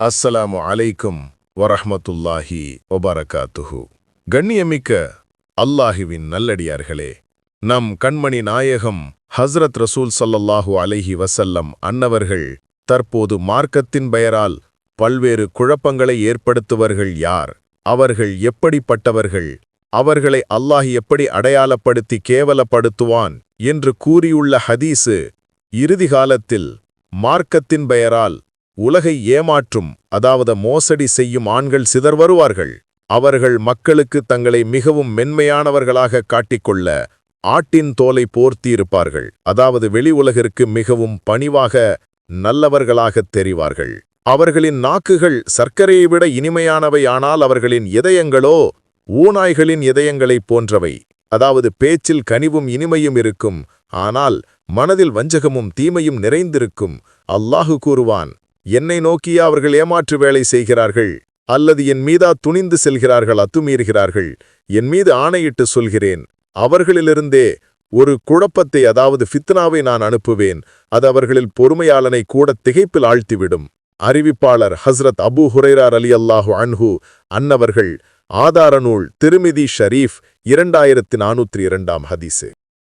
அஸ்ஸலாமு அலைக்கும் வரஹமத்துல்லாஹி வபரகாத்துஹு. கண்ணியமிக்க அல்லாஹுவின் நல்லடியார்களே நம் கண்மணி நாயகம் ஹஸ்ரத் ரசூல் சல்லல்லாஹு அலைஹி வசல்லம் அன்னவர்கள் தற்போது மார்க்கத்தின் பெயரால் பல்வேறு குழப்பங்களை ஏற்படுத்துவர்கள் யார்? அவர்கள் எப்படிப்பட்டவர்கள்? அவர்களை அல்லாஹ் எப்படி அடையாளப்படுத்தி கேவலப்படுத்துவான் என்று கூறியுள்ள ஹதீஸு இறுதி காலத்தில் மார்க்கத்தின் பெயரால் உலகை ஏமாற்றும் அதாவது மோசடி செய்யும் ஆண்கள் சிதர் வருவார்கள். அவர்கள் மக்களுக்கு தங்களை மிகவும் மென்மையானவர்களாக காட்டிக்கொள்ள ஆட்டின் தோலை போர்த்தியிருப்பார்கள். அதாவது வெளி உலகிற்கு மிகவும் பணிவாக நல்லவர்களாகத் தெரிவார்கள். அவர்களின் நாக்குகள் சர்க்கரையை விட இனிமையானவை ஆனால் அவர்களின் இதயங்களோ ஊநாய்களின் இதயங்களைப் போன்றவை. அதாவது பேச்சில் கனிவும் இனிமையும் இருக்கும் ஆனால் மனதில் வஞ்சகமும் தீமையும் நிறைந்திருக்கும் அல்லாஹு கூறுவான் என்னை நோக்கியே அவர்கள் ஏமாற்று வேலை செய்கிறார்கள் அல்லது என் மீதா துணிந்து செல்கிறார்கள் அத்துமீறுகிறார்கள். என் மீது ஆணையிட்டு சொல்கிறேன் அவர்களிலிருந்தே ஒரு குழப்பத்தை அதாவது ஃபித்னாவை நான் அனுப்புவேன். அது அவர்களில் பொறுமையாளனை கூட திகைப்பில் ஆழ்த்திவிடும். அறிவிப்பாளர் ஹஸ்ரத் அபு ஹுரைரார் அலி அல்லாஹு அன்ஹு அன்னவர்கள் ஆதார நூல் திருமிதி ஷரீஃப் இரண்டாயிரத்து நானூற்றி இரண்டாம் ஹதீஸு.